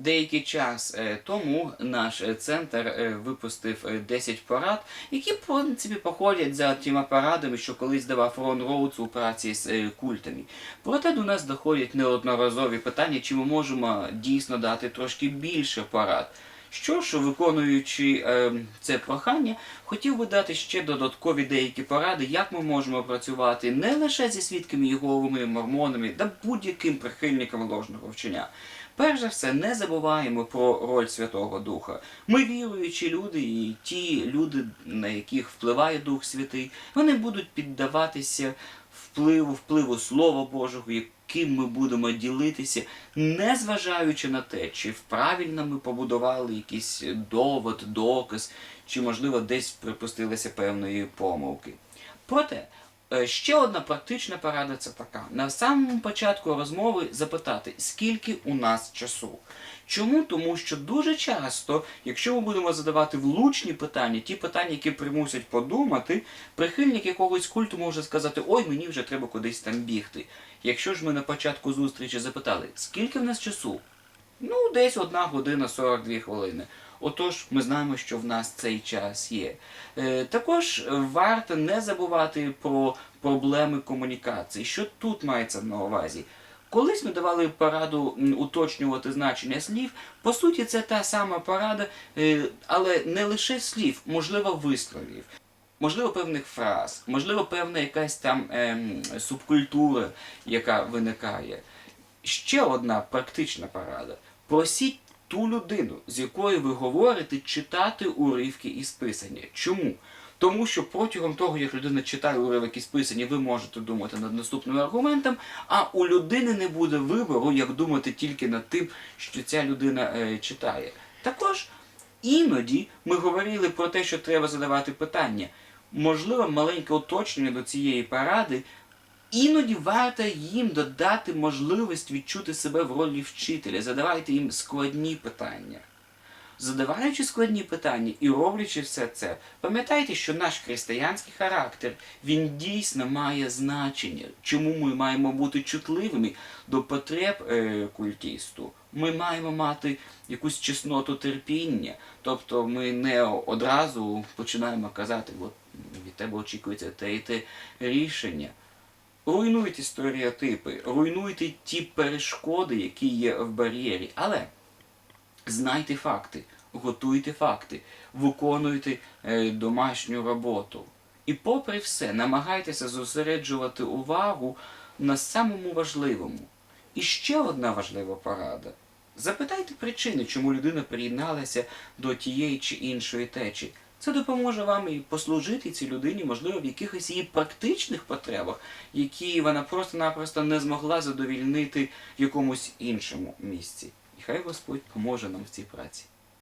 Деякий час е, тому наш е, центр е, випустив е, 10 порад, які в принципі походять за тими порадами, що колись давав Рон Роудс у праці з культами. Проте до нас доходять неодноразові питання, чи ми можемо дійсно дати трошки більше порад. Що ж, виконуючи е, це прохання, хотів би дати ще додаткові деякі поради, як ми можемо працювати не лише зі свідками Єговими, мормонами та будь-яким прихильником ложного вчення. Перш за все, не забуваємо про роль Святого Духа. Ми віруючі люди, і ті люди, на яких впливає Дух Святий, вони будуть піддаватися впливу, впливу Слова Божого, яким ми будемо ділитися, незважаючи на те, чи правильно ми побудували якийсь довод, доказ, чи, можливо, десь припустилися певної помилки. Проте, ще одна практична порада це така. На самому початку розмови запитати, скільки у нас часу. Чому? Тому що дуже часто, якщо ми будемо задавати влучні питання, ті питання, які примусять подумати, прихильник якогось культу може сказати, ой, мені вже треба кудись там бігти. Якщо ж ми на початку зустрічі запитали, скільки в нас часу? Ну, десь одна година 42 хвилини. Отож, ми знаємо, що в нас цей час є. Е, також варто не забувати про проблеми комунікації. Що тут мається на увазі? Колись ми давали пораду уточнювати значення слів. По суті, це та сама порада, е, але не лише слів, можливо, висловів. Можливо, певних фраз, можливо, певна якась там ем, субкультура, яка виникає. Ще одна практична порада. Просіть ту людину, з якою ви говорите, читати уривки із писання. Чому? Тому що протягом того, як людина читає уривки із писання, ви можете думати над наступним аргументом, а у людини не буде вибору, як думати тільки над тим, що ця людина е, читає. Також іноді ми говорили про те, що треба задавати питання. Можливо, маленьке уточнення до цієї поради Іноді варто їм додати можливість відчути себе в ролі вчителя, задавайте їм складні питання. Задаваючи складні питання і роблячи все це, пам'ятайте, що наш християнський характер він дійсно має значення. Чому ми маємо бути чутливими до потреб е, культісту? Ми маємо мати якусь чесноту терпіння, тобто ми не одразу починаємо казати, от від тебе очікується те і те рішення. Руйнуйте стереотипи, руйнуйте ті перешкоди, які є в бар'єрі. Але знайте факти, готуйте факти, виконуйте е, домашню роботу. І попри все, намагайтеся зосереджувати увагу на самому важливому. І ще одна важлива порада. Запитайте причини, чому людина приєдналася до тієї чи іншої течі. Це допоможе вам і послужити цій людині, можливо, в якихось її практичних потребах, які вона просто-напросто не змогла задовільнити в якомусь іншому місці. І хай Господь поможе нам в цій праці.